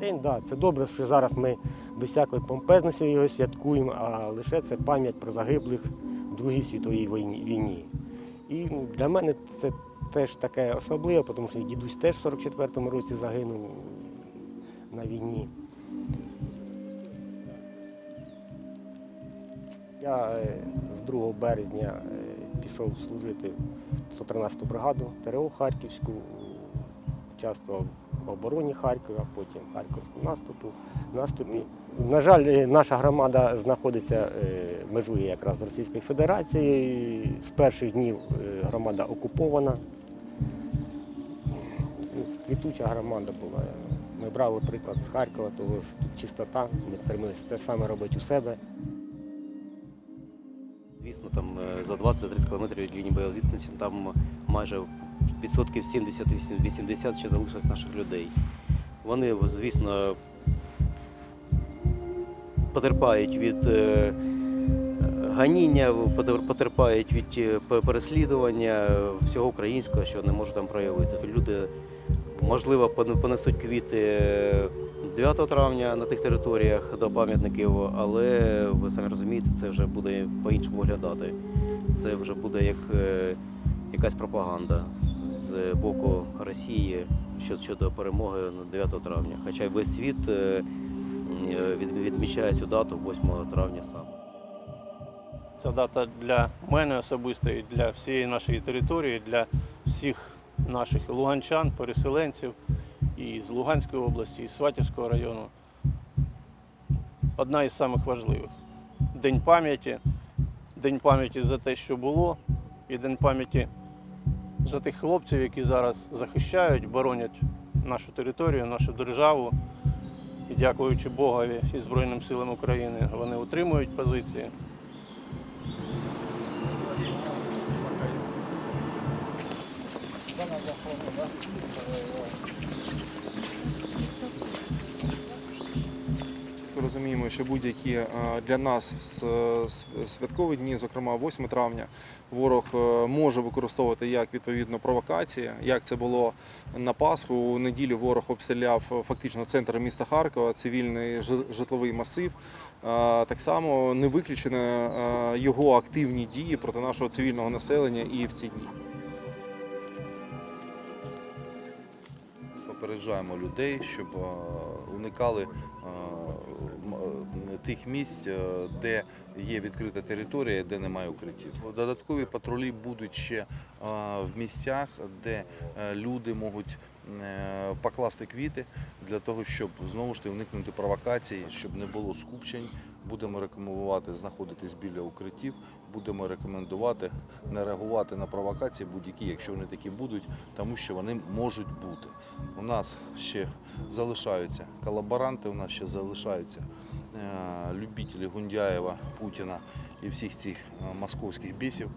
День, да, це добре, що зараз ми без всякої помпезності його святкуємо, а лише це пам'ять про загиблих в Другій світовій війні. І для мене це теж таке особливе, тому що дідусь теж в 44-му році загинув на війні. Я е, з 2 березня е, пішов служити в 113-ту бригаду ТРО Харківську, участвував обороні Харкова, потім Харківському наступу, наступі. На жаль, наша громада знаходиться, е, межує якраз з Російською Федерацією. З перших днів е, громада окупована. Ну, Квітуча громада була. Ми брали приклад з Харкова, того що тут чистота, ми стремилися те саме робити у себе. Звісно, там е, за 20-30 кілометрів від лінії зіткнення там майже відсотків 70-80 ще залишилось наших людей. Вони, звісно, потерпають від е, ганіння, потерпають від е, переслідування всього українського, що не можуть там проявити. Люди, можливо, пон- понесуть квіти 9 травня на тих територіях до пам'ятників, але ви самі розумієте, це вже буде по-іншому виглядати. Це вже буде як е, якась пропаганда боку Росії щодо, перемоги 9 травня. Хоча весь світ е, від- відмічає цю дату 8 травня саме. Ця дата для мене особисто і для всієї нашої території, для всіх наших луганчан, переселенців і з Луганської області, і з Сватівського району. Одна із самих важливих. День пам'яті, день пам'яті за те, що було, і день пам'яті за тих хлопців, які зараз захищають, боронять нашу територію, нашу державу. І дякуючи Богові і Збройним силам України, вони утримують позиції. Розуміємо, що будь-які е, для нас святкові дні, зокрема 8 травня, ворог е, може використовувати як відповідно провокації, як це було на Пасху. У неділю ворог обстріляв е, фактично центр міста Харкова, цивільний житловий масив. Так само не виключено його активні дії проти нашого цивільного населення і в ці дні. Попереджаємо людей, щоб е, уникали е, е, тих місць, де є відкрита територія, де немає укриттів. Додаткові патрулі будуть ще в місцях, де люди можуть покласти квіти для того, щоб знову ж таки уникнути провокацій, щоб не було скупчень. Будемо рекомендувати знаходитись біля укриттів. Будемо рекомендувати не реагувати на провокації будь-які, якщо вони такі будуть, тому що вони можуть бути. У нас ще залишаються колаборанти, у нас ще залишаються е, любителі Гундяєва, Путіна і всіх цих е, московських бісів.